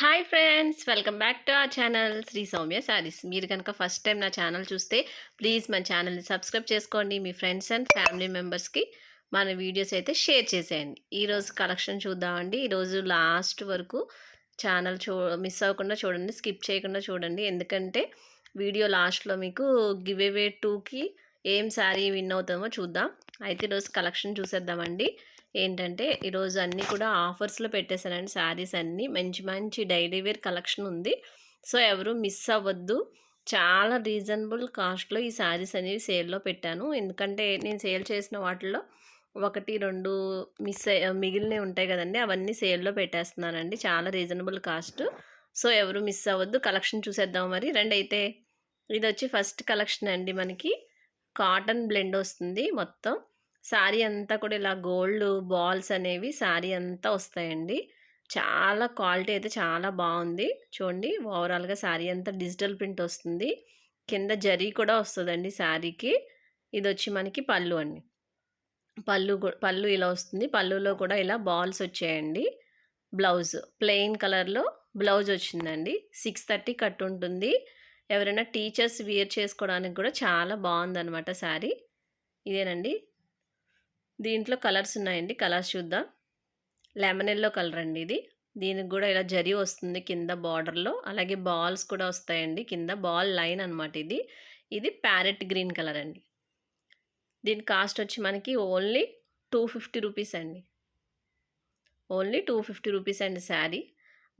Hi friends welcome back to our channel Sri Soumya Sarees. మీరు కనుక first time నా channel చూస్తే please మన ఛానల్ని సబ్స్క్రైబ్ చేసుకోండి. మీ ఫ్రెండ్స్ అండ్ ఫ్యామిలీ మెంబర్స్కి మన వీడియోస్ అయితే షేర్ చేసేయండి. ఈరోజు కలెక్షన్ చూద్దామండి. ఈరోజు లాస్ట్ వరకు ఛానల్ చూ మిస్ అవ్వకుండా చూడండి స్కిప్ చేయకుండా చూడండి. ఎందుకంటే వీడియో లాస్ట్లో మీకు గివ్ అవే టూకి ఏం శారీ విన్ అవుతామో చూద్దాం. అయితే ఈరోజు కలెక్షన్ చూసేద్దామండి. ఏంటంటే ఈరోజు అన్నీ కూడా ఆఫర్స్లో పెట్టేశానండి. శారీస్ అన్నీ. మంచి మంచి డైలీ వేర్ కలెక్షన్ ఉంది. సో ఎవరు మిస్ అవ్వద్దు. చాలా రీజనబుల్ కాస్ట్లో ఈ శారీస్ అనేవి సేల్లో పెట్టాను. ఎందుకంటే నేను సేల్ చేసిన వాటిల్లో ఒకటి రెండు మిస్ మిగిలినవి ఉంటాయి కదండి అవన్నీ సేల్లో పెట్టేస్తున్నానండి. చాలా రీజనబుల్ కాస్ట్. సో ఎవరు మిస్ అవ్వద్దు. కలెక్షన్ చూసేద్దాం మరి. రండి అయితే. ఇది వచ్చి ఫస్ట్ కలెక్షన్ అండి మనకి. కాటన్ బ్లెండ్ వస్తుంది మొత్తం. శారీ అంతా కూడా ఇలా గోల్డ్ బాల్స్ అనేవి శారీ అంతా వస్తాయండి. చాలా క్వాలిటీ అయితే చాలా బాగుంది. చూడండి ఓవరాల్గా శారీ అంతా డిజిటల్ ప్రింట్ వస్తుంది. కింద జరీ కూడా వస్తుందండి శారీకి ఇది వచ్చి మనకి పళ్ళు అండి. పళ్ళు పళ్ళు ఇలా వస్తుంది. పళ్ళులో కూడా ఇలా బాల్స్ వచ్చాయండి. బ్లౌజ్ ప్లెయిన్ కలర్లో బ్లౌజ్ వచ్చిందండి. సిక్స్ థర్టీ కట్ ఉంటుంది. ఎవరైనా టీచర్స్ వియర్ చేసుకోవడానికి కూడా చాలా బాగుందనమాట శారీ ఇదేనండి. దీంట్లో కలర్స్ ఉన్నాయండి. కలర్స్ చూద్దాం. లెమన్ ఎల్లో కలర్ అండి ఇది. దీనికి కూడా ఇలా జరి వస్తుంది కింద బార్డర్లో అలాగే బాల్స్ కూడా వస్తాయండి కింద. బాల్ లైన్ అనమాట ఇది. ఇది ప్యారెట్ గ్రీన్ కలర్ అండి. దీని కాస్ట్ వచ్చి మనకి ఓన్లీ టూ ఫిఫ్టీ రూపీస్ అండి. ఓన్లీ టూ ఫిఫ్టీ రూపీస్ అండి శారీ.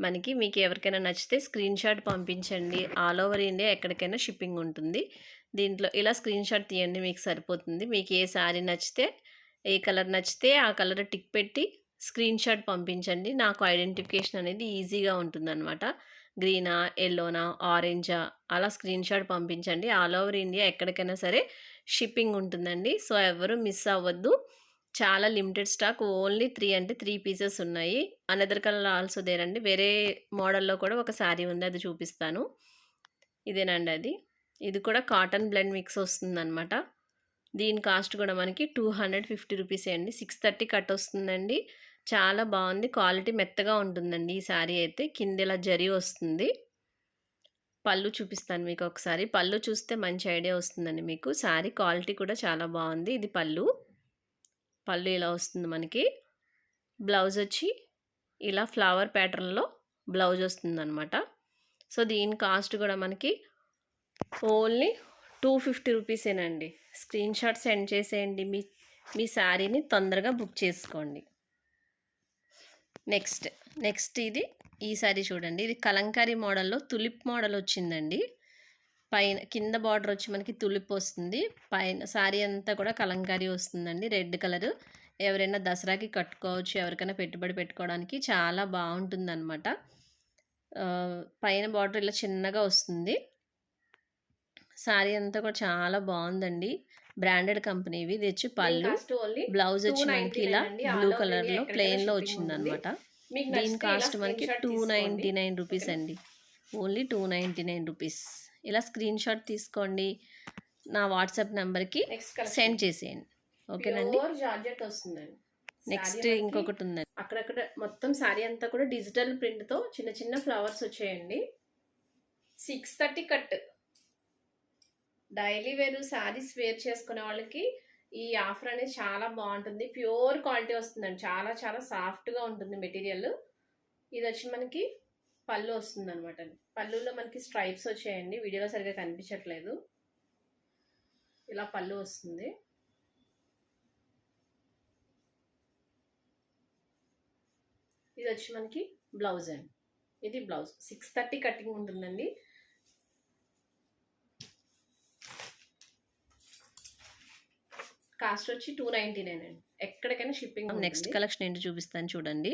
మనకి మీకు ఎవరికైనా నచ్చితే స్క్రీన్ షాట్ పంపించండి. ఆల్ ఓవర్ ఇండియా ఎక్కడికైనా షిప్పింగ్ ఉంటుంది. దీంట్లో ఇలా స్క్రీన్ షాట్ తీయండి మీకు సరిపోతుంది. మీకు ఏ శారీ నచ్చితే ఏ కలర్ నచ్చితే ఆ కలర్ టిక్ పెట్టి స్క్రీన్ షాట్ పంపించండి. నాకు ఐడెంటిఫికేషన్ అనేది ఈజీగా ఉంటుందన్నమాట. గ్రీనా ఎల్లోనా ఆరెంజా అలా స్క్రీన్ షాట్ పంపించండి. ఆల్ ఓవర్ ఇండియా ఎక్కడికైనా సరే షిప్పింగ్ ఉంటుందండి. సో ఎవరు మిస్ అవ్వద్దు. చాలా లిమిటెడ్ స్టాక్. ఓన్లీ త్రీ అంటే త్రీ పీసెస్ ఉన్నాయి. అనదర్ కలర్ ఆల్సో దేరండి. వేరే మోడల్లో కూడా ఒక శారీ ఉంది. అది చూపిస్తాను. ఇదేనండి అది. ఇది కూడా కాటన్ బ్లెండ్ మిక్స్ వస్తుందన్నమాట. దీని కాస్ట్ కూడా మనకి టూ హండ్రెడ్ ఫిఫ్టీ రూపీసే అండి. సిక్స్ థర్టీ కట్ వస్తుందండి చాలా బాగుంది. క్వాలిటీ మెత్తగా ఉంటుందండి ఈ శారీ అయితే. కింద ఇలా జరి వస్తుంది. పళ్ళు చూపిస్తాను మీకు ఒకసారి. పళ్ళు చూస్తే మంచి ఐడియా వస్తుందండి మీకు. శారీ క్వాలిటీ కూడా చాలా బాగుంది. ఇది పళ్ళు. పళ్ళు ఇలా వస్తుంది మనకి. బ్లౌజ్ వచ్చి ఇలా ఫ్లవర్ ప్యాటర్న్లో బ్లౌజ్ వస్తుందన్నమాట. సో దీని కాస్ట్ కూడా మనకి ఓన్లీ టూ ఫిఫ్టీ రూపీసేనండి. స్క్రీన్ షాట్ సెండ్ చేసేయండి. మీ మీ శారీని తొందరగా బుక్ చేసుకోండి. నెక్స్ట్ నెక్స్ట్ ఇది ఈ శారీ చూడండి. ఇది కలంకారీ మోడల్లో తులిప్ మోడల్ వచ్చిందండి పైన కింద బార్డర్ వచ్చి మనకి తులిప్ వస్తుంది. పైన శారీ అంతా కూడా కలంకారీ వస్తుందండి. Red colour. ఎవరైనా దసరాకి కట్టుకోవచ్చు ఎవరికైనా పెట్టుబడి పెట్టుకోవడానికి చాలా బాగుంటుంది అనమాట పైన బార్డర్ ఇలా చిన్నగా వస్తుంది. శారీ అంతా కూడా చాలా బాగుందండి. బ్రాండెడ్ కంపెనీ ఇది వచ్చి పళ్ళు బ్లౌజ్ వచ్చి మనకి ఇలా బ్లూ కలర్లో ప్లెయిన్లో వచ్చింది అనమాట దీని కాస్ట్ మనకి టూ నైంటీ నైన్ రూపీస్ అండి. Only two ninety nine rupees. ఇలా స్క్రీన్ షాట్ తీసుకోండి. నా వాట్సాప్ నెంబర్కి సెండ్ చేసేయండి. ఓకేనండి జార్జెట్ వస్తుందండి. నెక్స్ట్ ఇంకొకటి ఉందండి. అక్కడక్కడ మొత్తం శారీ అంతా కూడా డిజిటల్ ప్రింట్తో చిన్న చిన్న ఫ్లవర్స్ వచ్చాయండి. Six thirty cut. Daily wear saris wear చేసుకునే వాళ్ళకి ఈ ఆఫర్ అనేది చాలా బాగుంటుంది. ప్యూర్ క్వాలిటీ వస్తుందండి. చాలా చాలా సాఫ్ట్గా ఉంటుంది మెటీరియల్. ఇది వచ్చి మనకి పళ్ళు వస్తుంది అనమాట పళ్ళులో మనకి స్ట్రైప్స్ వచ్చాయండి. వీడియోలో సరిగ్గా కనిపించట్లేదు. ఇలా పళ్ళు వస్తుంది. ఇది వచ్చి మనకి బ్లౌజ్ అండి. ఇది బ్లౌజ్. సిక్స్ థర్టీ కటింగ్ ఉంటుందండి. కాస్ట్ వచ్చి టూ నైంటీ నైన్ అండి. ఎక్కడికైనా షిప్పింగ్ నెక్స్ట్ కలెక్షన్ ఏంటి చూపిస్తాను చూడండి.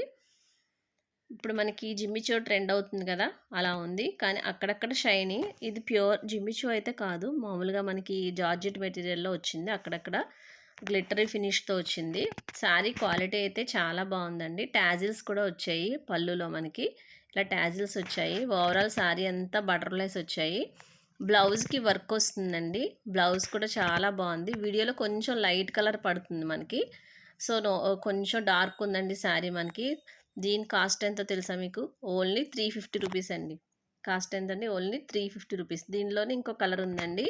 ఇప్పుడు మనకి జిమ్మిచో ట్రెండ్ అవుతుంది కదా అలా ఉంది. కానీ అక్కడక్కడ షైనీ ఇది ప్యూర్ జిమ్మిచో అయితే కాదు. మామూలుగా మనకి జార్జెట్ మెటీరియల్లో వచ్చింది. అక్కడక్కడ గ్లిటరీ ఫినిష్తో వచ్చింది. శారీ క్వాలిటీ అయితే చాలా బాగుందండి. ట్యాజిల్స్ కూడా వచ్చాయి పళ్ళులో మనకి. ఇలా ట్యాజిల్స్ వచ్చాయి. ఓవరాల్ శారీ అంతా బటర్ఫ్లైస్ వచ్చాయి. బ్లౌజ్కి వర్క్ వస్తుందండి. బ్లౌజ్ కూడా చాలా బాగుంది. వీడియోలో కొంచెం లైట్ కలర్ పడుతుంది మనకి. సో కొంచెం డార్క్ ఉందండి శారీ మనకి. దీని కాస్ట్ ఎంతో తెలుసా మీకు? ఓన్లీ త్రీ ఫిఫ్టీ రూపీస్ అండి. కాస్ట్ ఎంతండి? Only three fifty rupees. దీనిలోనే ఇంకో కలర్ ఉందండి.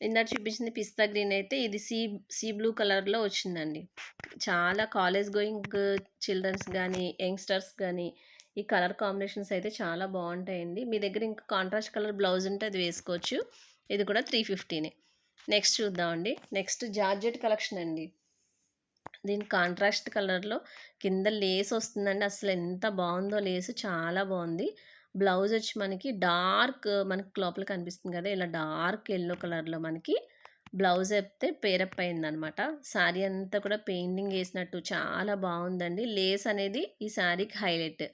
ఇందాక చూపించింది పిస్తా గ్రీన్ అయితే ఇది సీ సీ బ్లూ కలర్లో వచ్చిందండి. చాలా కాలేజ్ గోయింగ్ చిల్డ్రన్స్ కానీ యంగ్స్టర్స్ కానీ ఈ కలర్ కాంబినేషన్స్ అయితే చాలా బాగుంటాయండి. మీ దగ్గర ఇంకా కాంట్రాస్ట్ కలర్ బ్లౌజ్ ఉంటే అది వేసుకోవచ్చు. ఇది కూడా త్రీ ఫిఫ్టీనే నెక్స్ట్ చూద్దామండి. నెక్స్ట్ జార్జెట్ కలెక్షన్ అండి. దీని కాంట్రాస్ట్ కలర్లో కింద లేస్ వస్తుందండి. అసలు ఎంత బాగుందో లేస్ చాలా బాగుంది. బ్లౌజ్ వచ్చి మనకి డార్క్ మనకి లోపల కనిపిస్తుంది కదా ఇలా డార్క్ ఎల్లో కలర్లో మనకి బ్లౌజ్ అయితే పేరప్ అయిందనమాట శారీ అంతా కూడా పెయింటింగ్ వేసినట్టు చాలా బాగుందండి. లేస్ అనేది ఈ శారీకి హైలైట్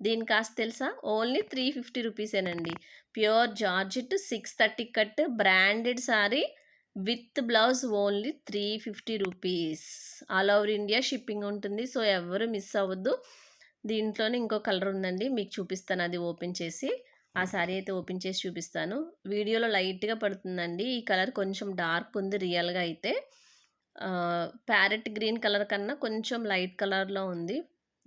దీని కాస్ట్ తెలుసా? Only three fifty రూపీసేనండి. Pure georgette six thirty cut branded sari with blouse only three fifty rupees. All over India shipping ఉంటుంది సో ఎవరు మిస్ అవ్వద్దు. దీంట్లోనే ఇంకో కలర్ ఉందండి మీకు చూపిస్తాను అది ఓపెన్ చేసి. ఆ శారీ అయితే ఓపెన్ చేసి చూపిస్తాను. వీడియోలో లైట్గా పడుతుందండి ఈ కలర్ కొంచెం డార్క్ ఉంది రియల్గా అయితే. ప్యారెట్ గ్రీన్ కలర్ కన్నా కొంచెం లైట్ కలర్లో ఉంది.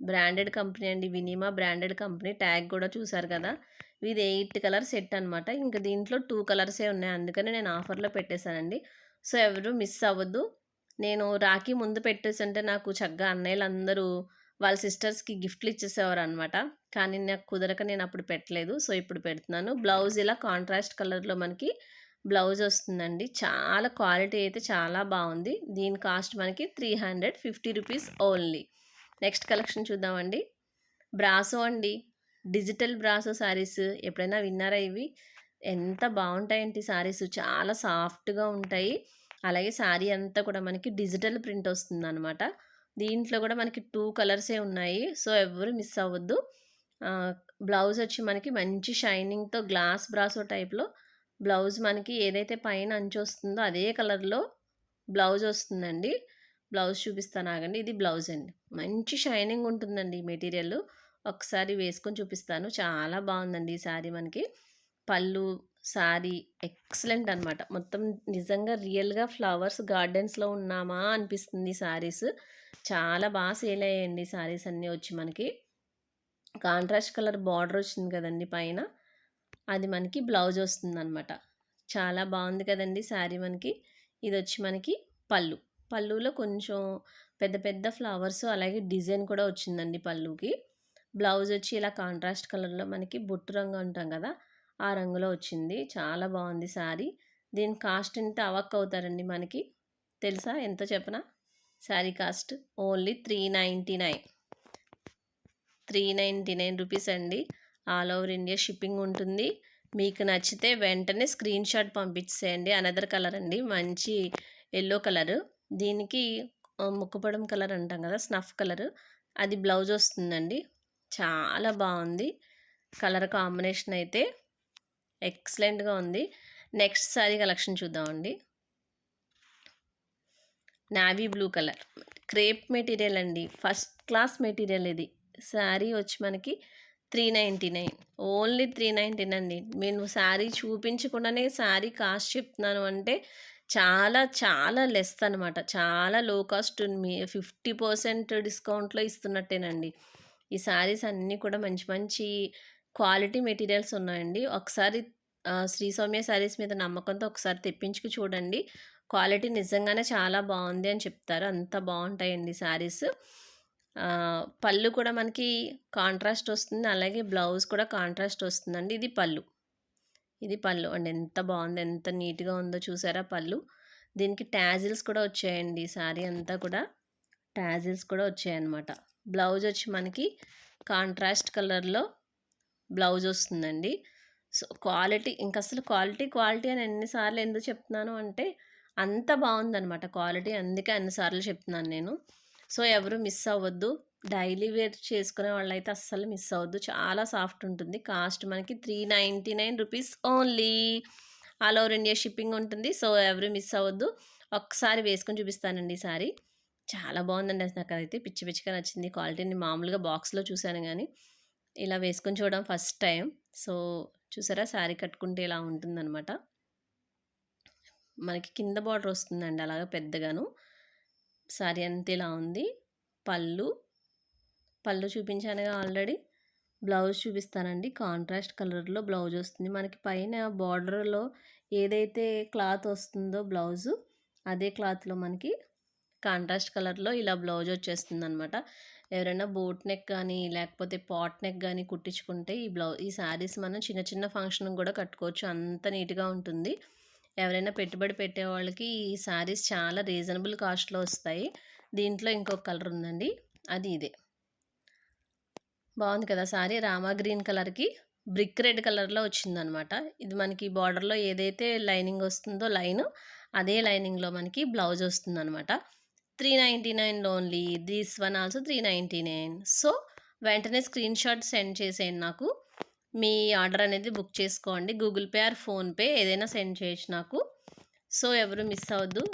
బ్రాండెడ్ కంపెనీ అండి. వినిమా బ్రాండెడ్ కంపెనీ. ట్యాగ్ కూడా చూసారు కదా! ఇది ఎయిట్ కలర్ సెట్ అనమాట ఇంకా దీంట్లో టూ కలర్సే ఉన్నాయి. అందుకని నేను ఆఫర్లో పెట్టేశానండి. సో ఎవరు మిస్ అవ్వద్దు. నేను రాఖీ ముందు పెట్టేసంటే నాకు చక్కగా అన్నయ్యలు అందరూ వాళ్ళ సిస్టర్స్కి గిఫ్ట్లు ఇచ్చేసేవారు అనమాట కానీ నాకు కుదరక నేను అప్పుడు పెట్టలేదు. సో ఇప్పుడు పెడుతున్నాను. బ్లౌజ్ ఇలా కాంట్రాస్ట్ కలర్లో మనకి బ్లౌజ్ వస్తుందండి. చాలా క్వాలిటీ అయితే చాలా బాగుంది. దీని కాస్ట్ మనకి three hundred fifty rupees only. Next collection చూద్దామండి. బ్రాసో అండి. డిజిటల్ బ్రాసో శారీస్ ఎప్పుడైనా విన్నారా ఇవి? ఎంత బాగుంటాయండి శారీస్ చాలా సాఫ్ట్గా ఉంటాయి. అలాగే శారీ అంతా కూడా మనకి డిజిటల్ ప్రింట్ వస్తుంది అనమాట దీంట్లో కూడా మనకి టూ కలర్సే ఉన్నాయి. సో ఎవరు మిస్ అవ్వద్దు. బ్లౌజ్ వచ్చి మనకి మంచి షైనింగ్తో గ్లాస్ బ్రాసో టైప్లో బ్లౌజ్ మనకి ఏదైతే పైన అంచు వస్తుందో అదే కలర్లో బ్లౌజ్ వస్తుందండి. బ్లౌజ్ చూపిస్తాను ఆగండి. ఇది బ్లౌజ్ అండి. మంచి షైనింగ్ ఉంటుందండి మెటీరియల్. ఒకసారి వేసుకొని చూపిస్తాను. చాలా బాగుందండి ఈ శారీ మనకి. పళ్ళు శారీ ఎక్సలెంట్ అనమాట మొత్తం నిజంగా రియల్గా ఫ్లవర్స్ గార్డెన్స్లో ఉన్నామా అనిపిస్తుంది శారీస్. చాలా బాగా సేల్ అయ్యాయండి శారీస్ అన్నీ వచ్చి మనకి. కాంట్రాస్ట్ కలర్ బార్డర్ వచ్చింది కదండి పైన. అది మనకి బ్లౌజ్ వస్తుంది అనమాట చాలా బాగుంది కదండి శారీ మనకి. ఇది వచ్చి మనకి పళ్ళు. పళ్ళులో కొంచెం పెద్ద పెద్ద ఫ్లవర్స్ అలాగే డిజైన్ కూడా వచ్చిందండి పళ్ళుకి. బ్లౌజ్ వచ్చి ఇలా కాంట్రాస్ట్ కలర్లో మనకి బొట్టు రంగు అంటాం కదా ఆ రంగులో వచ్చింది. చాలా బాగుంది శారీ. దీని కాస్ట్ ఎంత అవక్ అవుతారండి మనకి? తెలుసా? ఎంత చెప్పనా? Sari cost only three ninety nine. Three ninety nine rupees అండి. ఆల్ ఓవర్ ఇండియా షిప్పింగ్ ఉంటుంది. మీకు నచ్చితే వెంటనే స్క్రీన్ షాట్ పంపించేయండి అనదర్ కలర్ అండి. మంచి ఎల్లో కలరు. దీనికి ముక్కుపడం కలర్ అంటాం కదా స్నఫ్ కలర్. అది బ్లౌజ్ వస్తుందండి. చాలా బాగుంది. కలర్ కాంబినేషన్ అయితే ఎక్సలెంట్గా ఉంది. నెక్స్ట్ శారీ కలెక్షన్ చూద్దామండి. Navy blue colour. Crepe material అండి. ఫస్ట్ క్లాస్ మెటీరియల్ ఇది. శారీ వచ్చి మనకి three ninety nine. Only three ninety అండి నేను శారీ చూపించకుండానే శారీ కాస్ట్ చెప్తున్నాను అంటే చాలా చాలా లెస్ అనమాట చాలా లో కాస్ట్ మీ ఫిఫ్టీ పర్సెంట్ డిస్కౌంట్లో ఇస్తున్నట్టేనండి. ఈ శారీస్ అన్నీ కూడా మంచి మంచి క్వాలిటీ మెటీరియల్స్ ఉన్నాయండి. ఒకసారి శ్రీ సౌమ్య శారీస్ మీద నమ్మకంతో ఒకసారి తెప్పించుకు చూడండి. క్వాలిటీ నిజంగానే చాలా బాగుంది అని చెప్తారు. అంత బాగుంటాయండి శారీస్ పళ్ళు కూడా మనకి కాంట్రాస్ట్ వస్తుంది. అలాగే బ్లౌజ్ కూడా కాంట్రాస్ట్ వస్తుందండి. ఇది పళ్ళు. ఇది పళ్ళు. అండి ఎంత బాగుంది ఎంత నీట్గా ఉందో చూసారా పళ్ళు? దీనికి ట్యాజిల్స్ కూడా వచ్చాయండి. శారీ అంతా కూడా ట్యాజిల్స్ కూడా వచ్చాయన్నమాట. బ్లౌజ్ వచ్చి మనకి కాంట్రాస్ట్ కలర్లో బ్లౌజ్ వస్తుందండి. సో క్వాలిటీ ఇంకా అసలు క్వాలిటీ క్వాలిటీ అని ఎన్నిసార్లు ఎందుకు చెప్తున్నాను అంటే అంత బాగుందనమాట క్వాలిటీ. అందుకే అన్నిసార్లు చెప్తున్నాను నేను. సో ఎవరు మిస్ అవ్వద్దు. డైలీ వేర్ చేసుకునే వాళ్ళైతే అస్సలు మిస్ అవ్వద్దు. చాలా సాఫ్ట్ ఉంటుంది. కాస్ట్ మనకి three ninety nine rupees only. All over India shipping ఉంటుంది. సో ఎవరు మిస్ అవ్వద్దు. ఒక్కసారి వేసుకొని చూపిస్తానండి ఈ సారీ. చాలా బాగుందండి అసలు నాకు అదైతే పిచ్చి పిచ్చిగా నచ్చింది. క్వాలిటీని మామూలుగా బాక్స్లో చూశాను కానీ ఇలా వేసుకొని చూడడం ఫస్ట్ టైం. సో చూసారా? శారీ కట్టుకుంటే ఇలా ఉంటుందన్నమాట. మనకి కింద బార్డర్ వస్తుందండి. అలాగా పెద్దగాను. శారీ అంతా ఇలా ఉంది. పళ్ళు పళ్ళు చూపించానుగా ఆల్రెడీ. బ్లౌజ్ చూపిస్తానండి. కాంట్రాస్ట్ కలర్లో బ్లౌజ్ వస్తుంది. మనకి పైన బార్డర్లో ఏదైతే క్లాత్ వస్తుందో బ్లౌజు అదే క్లాత్లో మనకి కాంట్రాస్ట్ కలర్లో ఇలా బ్లౌజ్ వచ్చేస్తుంది అనమాట ఎవరైనా బోట్ నెక్ కానీ లేకపోతే పాట్ నెక్ కానీ కుట్టించుకుంటే ఈ బ్లౌ ఈ శారీస్ మనం చిన్న చిన్న ఫంక్షన్ కూడా కట్టుకోవచ్చు. అంత నీట్గా ఉంటుంది. ఎవరైనా పెట్టుబడి పెట్టే వాళ్ళకి ఈ శారీస్ చాలా రీజనబుల్ కాస్ట్లో వస్తాయి. దీంట్లో ఇంకొక కలర్ ఉందండి. అది ఇదే. బాగుంది కదా సారీ. రామా గ్రీన్ కలర్కి బ్రిక్ రెడ్ కలర్లో వచ్చిందనమాట. ఇది మనకి బార్డర్లో ఏదైతే లైనింగ్ వస్తుందో లైన్ అదే లైనింగ్లో మనకి బ్లౌజ్ వస్తుందనమాట. Three ninety nine only this one also three ninety nine. So వెంటనే స్క్రీన్ షాట్ సెండ్ చేసేయండి నాకు. మీ ఆర్డర్ అనేది బుక్ చేసుకోండి. గూగుల్ పే ఆర్ ఫోన్పే ఏదైనా సెండ్ చేయొచ్చు నాకు. సో ఎవరు మిస్ అవ్వద్దు.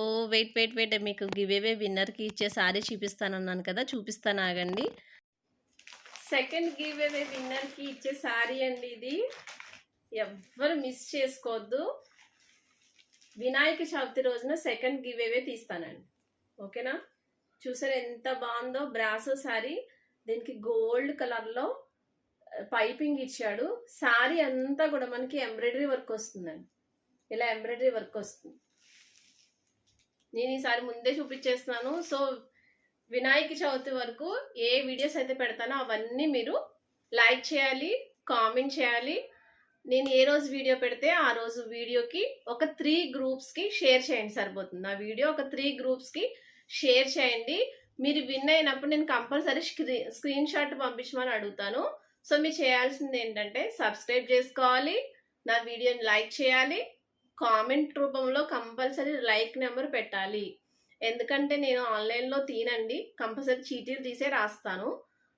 Oh wait wait wait. మీకు గివేవే విన్నర్కి ఇచ్చే సారీ చూపిస్తానన్నాను కదా చూపిస్తాను ఆగండి. సెకండ్ గివ్ అవే విన్నర్కి ఇచ్చే శారీ అండి ఇది. ఎవ్వరు మిస్ చేసుకోవద్దు. వినాయక చవితి రోజున సెకండ్ గివ్ అవే తీస్తానండి. ఓకేనా? చూసారు ఎంత బాగుందో? బ్రాసో శారీ దీనికి గోల్డ్ కలర్లో పైపింగ్ ఇచ్చాడు. శారీ అంతా కూడా మనకి ఎంబ్రాయిడరీ వర్క్ వస్తుందండి. ఇలా ఎంబ్రాయిడరీ వర్క్ వస్తుంది. నేను ఈసారి ముందే చూపించేస్తున్నాను. సో వినాయక చవితి వరకు ఏ వీడియోస్ అయితే పెడతానో అవన్నీ మీరు లైక్ చేయాలి కామెంట్ చేయాలి. నేను ఏ రోజు వీడియో పెడితే ఆ రోజు వీడియోకి ఒక త్రీ గ్రూప్స్కి షేర్ చేయండి సరిపోతుంది. ఆ వీడియో ఒక త్రీ గ్రూప్స్కి షేర్ చేయండి. మీరు విన్ అయినప్పుడు నేను కంపల్సరీ స్క్రీన్ స్క్రీన్ షాట్ పంపించమని అడుగుతాను. సో మీరు చేయాల్సింది ఏంటంటే సబ్స్క్రైబ్ చేసుకోవాలి నా వీడియోని లైక్ చేయాలి కామెంట్ రూపంలో కంపల్సరీ లైక్ నెంబర్ పెట్టాలి. ఎందుకంటే నేను ఆన్లైన్లో తీనండి కంపల్సరీ చీటీలు తీసే రాస్తాను.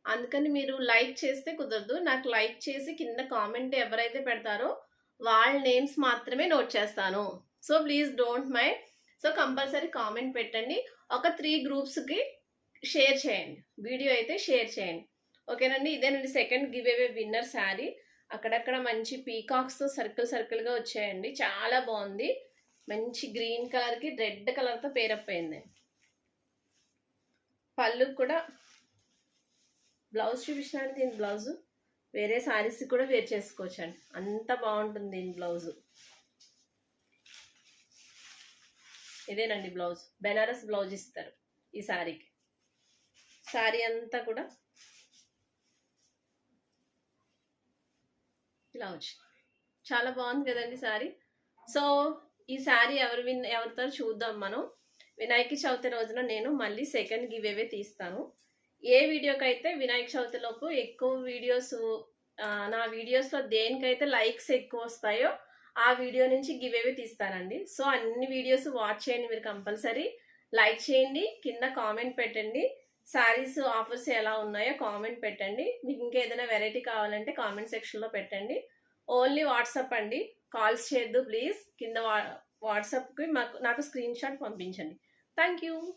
అందుకని మీరు లైక్ చేస్తే కుదరదు. నాకు లైక్ చేసి కింద కామెంట్ ఎవరైతే పెడతారో వాళ్ళ నేమ్స్ మాత్రమే నోట్ చేస్తాను. So please don't my so compulsory comment పెట్టండి. ఒక త్రీ గ్రూప్స్కి షేర్ చేయండి. వీడియో అయితే షేర్ చేయండి. ఓకేనండి? ఇదేనండి second giveaway winner sari. అక్కడక్కడ మంచి పీకాక్స్తో సర్కిల్ సర్కిల్గా వచ్చాయండి. చాలా బాగుంది. మంచి గ్రీన్ కలర్కి రెడ్ కలర్తో పేరప్ అయింది పళ్ళు కూడా బ్లౌజ్ చూపించినాను దీని బ్లౌజ్. వేరే శారీస్ కూడా వేర్ చేసుకోవచ్చు అండి అంత బాగుంటుంది దీని బ్లౌజు. ఇదేనండి బ్లౌజ్. బెనారస్ బ్లౌజ్ ఇస్తారు ఈ శారీకి శారీ అంతా కూడా ఇలా వచ్చింది. చాలా బాగుంది కదండి శారీ సో ఈ శారీ ఎవరు విన్ ఎవరితో చూద్దాం మనం. వినాయక చవితి రోజున నేను మళ్ళీ సెకండ్ గివ్ అవే తీస్తాను. ఏ వీడియోకి అయితే వినాయక చవితిలోపు ఎక్కువ వీడియోస్ నా వీడియోస్లో దేనికైతే లైక్స్ ఎక్కువ వస్తాయో ఆ వీడియో నుంచి గివ్ అవే తీస్తానండి. సో అన్ని వీడియోస్ వాచ్ చేయండి మీరు కంపల్సరీ. లైక్ చేయండి కింద కామెంట్ పెట్టండి. శారీస్ ఆఫర్స్ ఎలా ఉన్నాయో కామెంట్ పెట్టండి. మీకు ఇంకా ఏదైనా వెరైటీ కావాలంటే కామెంట్ సెక్షన్లో పెట్టండి. ఓన్లీ వాట్సాప్ అండి. కాల్స్ చేయొద్దు ప్లీజ్. కింద వా వాట్సాప్కి మాకు నాకు స్క్రీన్ షాట్ పంపించండి. Thank you